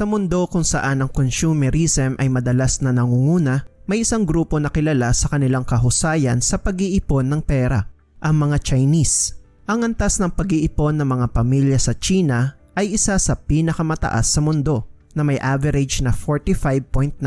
Sa mundo kung saan ang consumerism ay madalas na nangunguna, may isang grupo na kilala sa kanilang kahusayan sa pag-iipon ng pera, ang mga Chinese. Ang antas ng pag-iipon ng mga pamilya sa China ay isa sa pinakamataas sa mundo na may average na 45.9%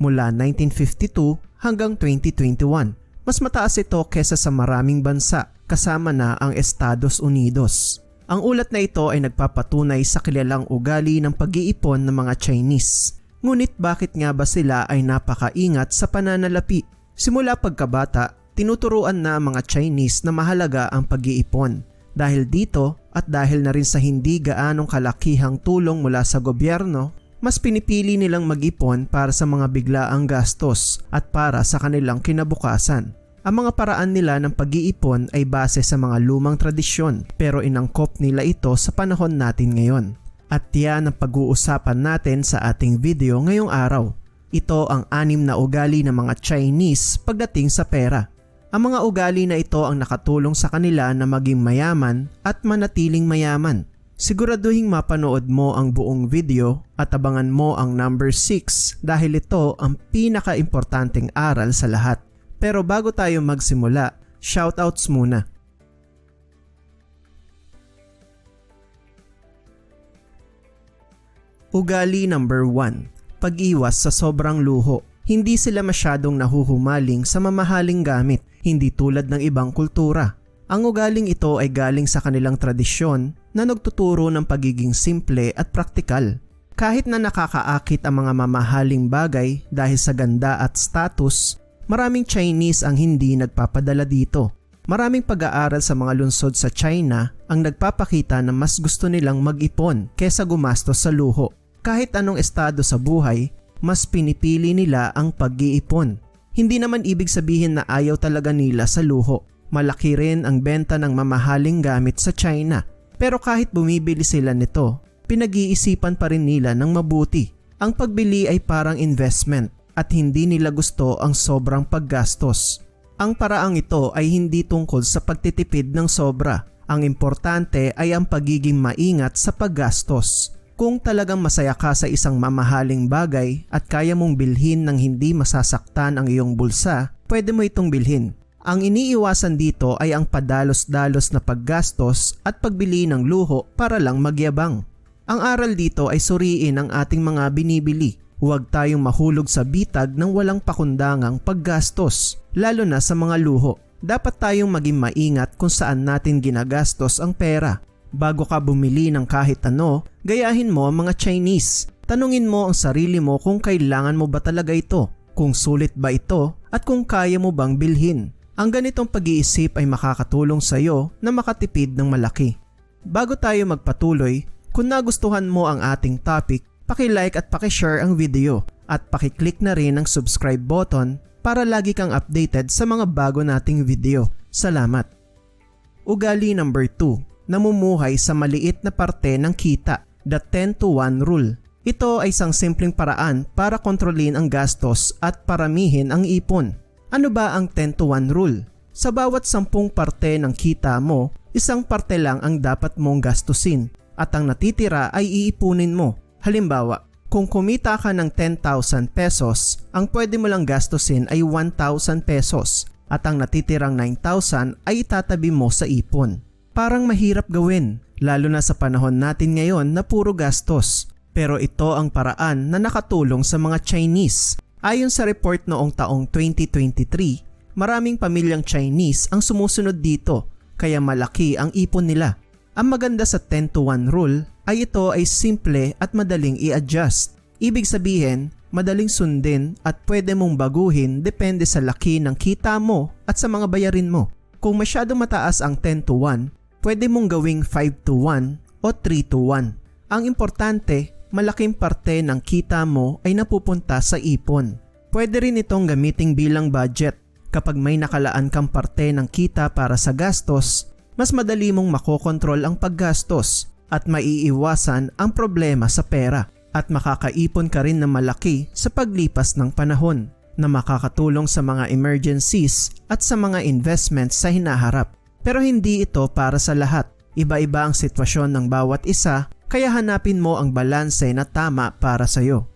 mula 1952 hanggang 2021. Mas mataas ito kesa sa maraming bansa kasama na ang Estados Unidos. Ang ulat na ito ay nagpapatunay sa kilalang ugali ng pag-iipon ng mga Chinese. Ngunit bakit nga ba sila ay napakaingat sa pananalapi? Simula pagkabata, tinuturuan na ang mga Chinese na mahalaga ang pag-iipon. Dahil dito at dahil na rin sa hindi gaanong kalakihang tulong mula sa gobyerno, mas pinipili nilang mag-ipon para sa mga biglaang gastos at para sa kanilang kinabukasan. Ang mga paraan nila ng pag-iipon ay base sa mga lumang tradisyon pero inangkop nila ito sa panahon natin ngayon. At yan ang pag-uusapan natin sa ating video ngayong araw. Ito ang anim na ugali ng mga Chinese pagdating sa pera. Ang mga ugali na ito ang nakatulong sa kanila na maging mayaman at manatiling mayaman. Siguraduhin mapanood mo ang buong video at abangan mo ang number 6 dahil ito ang pinaka-importanting aral sa lahat. Pero bago tayo magsimula, shoutouts muna. Ugali number 1. Pag-iwas sa sobrang luho. Hindi sila masyadong nahuhumaling sa mamahaling gamit, hindi tulad ng ibang kultura. Ang ugaling ito ay galing sa kanilang tradisyon na nagtuturo ng pagiging simple at praktikal. Kahit na nakakaakit ang mga mamahaling bagay dahil sa ganda at status, maraming Chinese ang hindi nagpapadala dito. Maraming pag-aaral sa mga lungsod sa China ang nagpapakita na mas gusto nilang mag-ipon kesa gumastos sa luho. Kahit anong estado sa buhay, mas pinipili nila ang pag-iipon. Hindi naman ibig sabihin na ayaw talaga nila sa luho. Malaki rin ang benta ng mamahaling gamit sa China. Pero kahit bumibili sila nito, pinag-iisipan pa rin nila ng mabuti. Ang pagbili ay parang investment at hindi nila gusto ang sobrang paggastos. Ang paraang ito ay hindi tungkol sa pagtitipid ng sobra. Ang importante ay ang pagiging maingat sa paggastos. Kung talagang masaya ka sa isang mamahaling bagay at kaya mong bilhin ng hindi masasaktan ang iyong bulsa, pwede mo itong bilhin. Ang iniiwasan dito ay ang padalos-dalos na paggastos at pagbili ng luho para lang magyabang. Ang aral dito ay suriin ang ating mga binibili. Huwag tayong mahulog sa bitag ng walang pakundangang paggastos, lalo na sa mga luho. Dapat tayong maging maingat kung saan natin ginagastos ang pera Bago ka bumili ng kahit ano, gayahin mo ang mga Chinese. Tanungin mo ang sarili mo kung kailangan mo ba talaga ito, kung sulit ba ito, at kung kaya mo bang bilhin. Ang ganitong pag-iisip ay makakatulong sa iyo na makatipid ng malaki. Bago tayo magpatuloy, kung nagustuhan mo ang ating topic, paki-like at paki-share ang video at paki-click na rin ang subscribe button para lagi kang updated sa mga bago nating video. Salamat! Ugali number 2 namumuhay sa maliit na parte ng kita, the 10 to 1 rule. Ito ay isang simpleng paraan para kontrolin ang gastos at paramihin ang ipon. Ano ba ang 10 to 1 rule? Sa bawat sampung parte ng kita mo, isang parte lang ang dapat mong gastusin at ang natitira ay iipunin mo. Halimbawa, kung kumita ka ng 10,000 pesos, ang pwede mo lang gastusin ay 1,000 pesos at ang natitirang 9,000 ay itatabi mo sa ipon. Parang mahirap gawin, lalo na sa panahon natin ngayon na puro gastos. Pero ito ang paraan na nakatulong sa mga Chinese. Ayon sa report noong taong 2023, maraming pamilyang Chinese ang sumusunod dito kaya malaki ang ipon nila. Ang maganda sa 10 to 1 rule ay ito ay simple at madaling i-adjust. Ibig sabihin, madaling sundin at pwede mong baguhin depende sa laki ng kita mo at sa mga bayarin mo. Kung masyado mataas ang 10 to 1, pwede mong gawing 5 to 1 o 3 to 1. Ang importante, malaking parte ng kita mo ay napupunta sa ipon. Pwede rin itong gamiting bilang budget. Kapag may nakalaan kang parte ng kita para sa gastos, mas madali mong makokontrol ang paggastos at maiiwasan ang problema sa pera at makakaipon ka rin ng malaki sa paglipas ng panahon na makakatulong sa mga emergencies at sa mga investments sa hinaharap. Pero hindi ito para sa lahat. Iba-iba ang sitwasyon ng bawat isa kaya hanapin mo ang balanse na tama para sa'yo.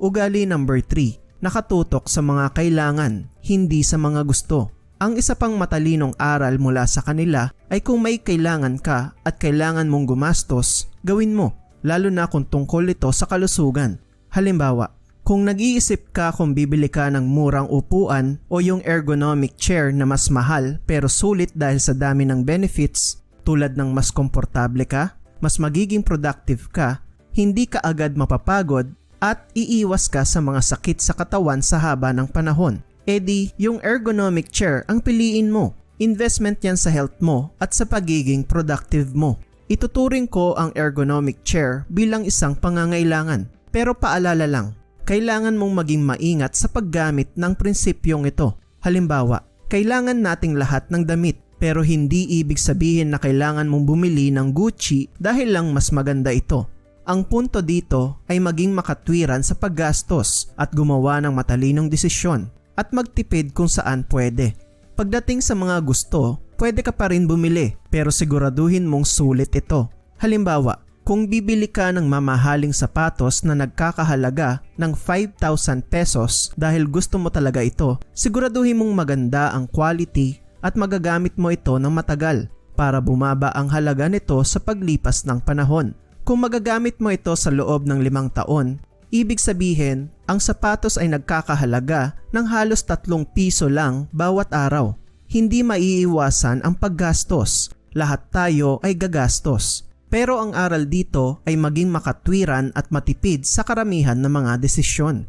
Ugali number 3, nakatutok sa mga kailangan, hindi sa mga gusto. Ang isa pang matalinong aral mula sa kanila ay kung may kailangan ka at kailangan mong gumastos, gawin mo, lalo na kung tungkol ito sa kalusugan. Halimbawa, kung nag-iisip ka kung bibili ka ng murang upuan o yung ergonomic chair na mas mahal pero sulit dahil sa dami ng benefits tulad ng mas komportable ka, mas magiging productive ka, hindi ka agad mapapagod at iiwas ka sa mga sakit sa katawan sa haba ng panahon. Edi, yung ergonomic chair ang piliin mo. Investment yan sa health mo at sa pagiging productive mo. Ituturing ko ang ergonomic chair bilang isang pangangailangan. Pero paalala lang, kailangan mong maging maingat sa paggamit ng prinsipyong ito. Halimbawa, kailangan nating lahat ng damit pero hindi ibig sabihin na kailangan mong bumili ng Gucci dahil lang mas maganda ito. Ang punto dito ay maging makatwiran sa paggastos at gumawa ng matalinong desisyon at magtipid kung saan pwede. Pagdating sa mga gusto, pwede ka pa rin bumili pero siguraduhin mong sulit ito. Halimbawa, kung bibili ka ng mamahaling sapatos na nagkakahalaga ng 5,000 pesos dahil gusto mo talaga ito, siguraduhin mong maganda ang quality at magagamit mo ito ng matagal para bumaba ang halaga nito sa paglipas ng panahon. Kung magagamit mo ito sa loob ng limang taon, Ibig sabihin, ang sapatos ay nagkakahalaga ng halos tatlong piso lang bawat araw. Hindi maiiwasan ang paggastos. Lahat tayo ay gagastos. Pero ang aral dito ay maging makatwiran at matipid sa karamihan ng mga desisyon.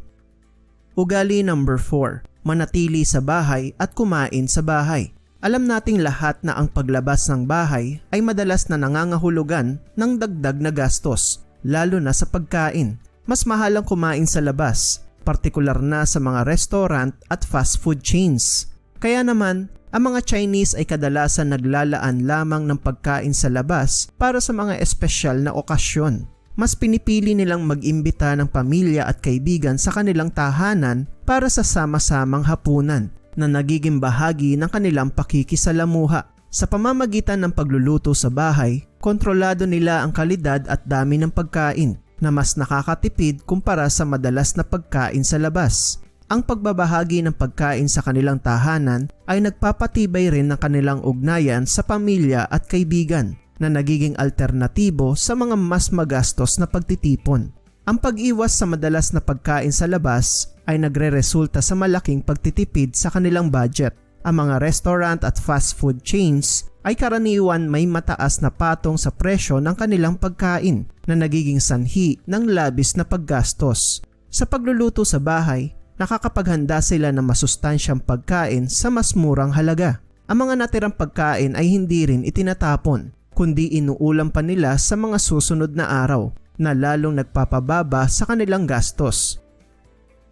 Ugali number 4. Manatili sa bahay at kumain sa bahay. Alam nating lahat na ang paglabas ng bahay ay madalas na nangangahulugan ng dagdag na gastos, lalo na sa pagkain mas mahal ang kumain sa labas, partikular na sa mga restaurant at fast food chains. Kaya naman, ang mga Chinese ay kadalasan naglalaan lamang ng pagkain sa labas para sa mga espesyal na okasyon. Mas pinipili nilang mag-imbita ng pamilya at kaibigan sa kanilang tahanan para sa sama-samang hapunan na nagiging bahagi ng kanilang pakikisalamuha. Sa pamamagitan ng pagluluto sa bahay, kontrolado nila ang kalidad at dami ng pagkain na mas nakakatipid kumpara sa madalas na pagkain sa labas. Ang pagbabahagi ng pagkain sa kanilang tahanan ay nagpapatibay rin ng kanilang ugnayan sa pamilya at kaibigan na nagiging alternatibo sa mga mas magastos na pagtitipon. Ang pag-iwas sa madalas na pagkain sa labas ay nagre-resulta sa malaking pagtitipid sa kanilang budget. Ang mga restaurant at fast food chains ay karaniwan may mataas na patong sa presyo ng kanilang pagkain na nagiging sanhi ng labis na paggastos. Sa pagluluto sa bahay, nakakapaghanda sila ng masustansyang pagkain sa mas murang halaga. Ang mga natirang pagkain ay hindi rin itinatapon, kundi inuulam pa nila sa mga susunod na araw na lalong nagpapababa sa kanilang gastos.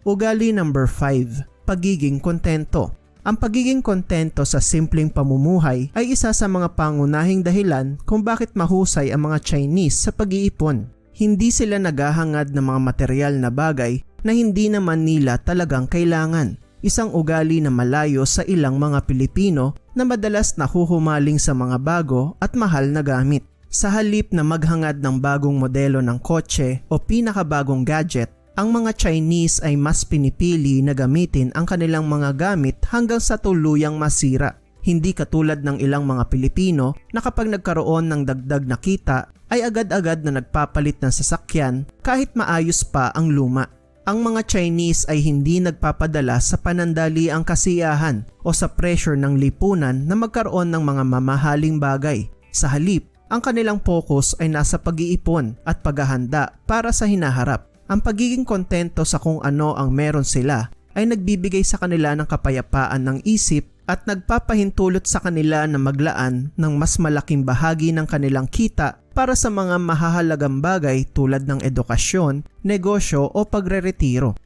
Ugali number 5, pagiging kontento. Ang pagiging kontento sa simpleng pamumuhay ay isa sa mga pangunahing dahilan kung bakit mahusay ang mga Chinese sa pag-iipon. Hindi sila naghahangad ng mga material na bagay na hindi naman nila talagang kailangan. Isang ugali na malayo sa ilang mga Pilipino na madalas nahuhumaling sa mga bago at mahal na gamit. Sa halip na maghangad ng bagong modelo ng kotse o pinakabagong gadget, ang mga Chinese ay mas pinipili na gamitin ang kanilang mga gamit hanggang sa tuluyang masira. Hindi katulad ng ilang mga Pilipino na kapag nagkaroon ng dagdag na kita ay agad-agad na nagpapalit ng sasakyan kahit maayos pa ang luma. Ang mga Chinese ay hindi nagpapadala sa panandali ang kasiyahan o sa pressure ng lipunan na magkaroon ng mga mamahaling bagay. Sa halip, ang kanilang focus ay nasa pag-iipon at paghahanda para sa hinaharap. Ang pagiging kontento sa kung ano ang meron sila ay nagbibigay sa kanila ng kapayapaan ng isip at nagpapahintulot sa kanila na maglaan ng mas malaking bahagi ng kanilang kita para sa mga mahahalagang bagay tulad ng edukasyon, negosyo o pagreretiro.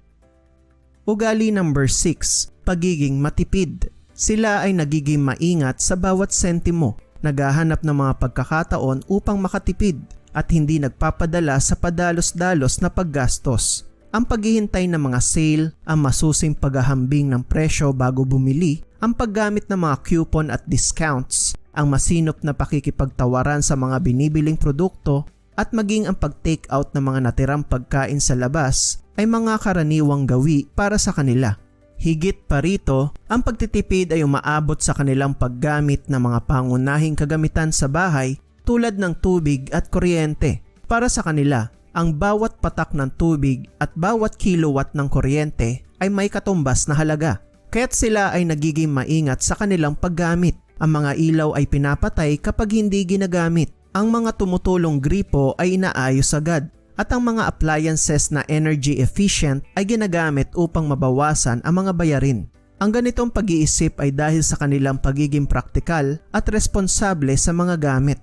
Ugali number 6, pagiging matipid. Sila ay nagiging maingat sa bawat sentimo, naghahanap ng mga pagkakataon upang makatipid at hindi nagpapadala sa padalos-dalos na paggastos. Ang paghihintay ng mga sale, ang masusing paghahambing ng presyo bago bumili, ang paggamit ng mga coupon at discounts, ang masinop na pakikipagtawaran sa mga binibiling produkto, at maging ang pag-take out ng mga natirang pagkain sa labas ay mga karaniwang gawi para sa kanila. Higit pa rito, ang pagtitipid ay umaabot sa kanilang paggamit ng mga pangunahing kagamitan sa bahay tulad ng tubig at kuryente. Para sa kanila, ang bawat patak ng tubig at bawat kilowatt ng kuryente ay may katumbas na halaga. Kaya't sila ay nagiging maingat sa kanilang paggamit. Ang mga ilaw ay pinapatay kapag hindi ginagamit. Ang mga tumutulong gripo ay inaayos agad at ang mga appliances na energy efficient ay ginagamit upang mabawasan ang mga bayarin. Ang ganitong pag-iisip ay dahil sa kanilang pagiging praktikal at responsable sa mga gamit.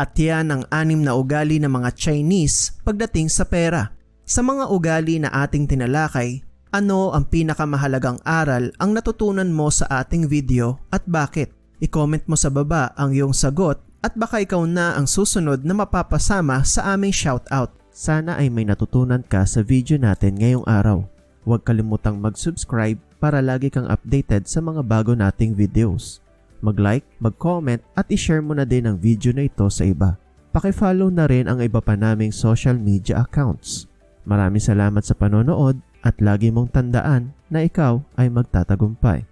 At yan ang anim na ugali ng mga Chinese pagdating sa pera. Sa mga ugali na ating tinalakay, ano ang pinakamahalagang aral ang natutunan mo sa ating video at bakit? I-comment mo sa baba ang iyong sagot at baka ikaw na ang susunod na mapapasama sa aming shoutout. Sana ay may natutunan ka sa video natin ngayong araw. Huwag kalimutang mag-subscribe para lagi kang updated sa mga bago nating videos. Mag-like, mag-comment at i-share mo na din ang video na ito sa iba. Pakifollow na rin ang iba pa naming social media accounts. Maraming salamat sa panonood at lagi mong tandaan na ikaw ay magtatagumpay.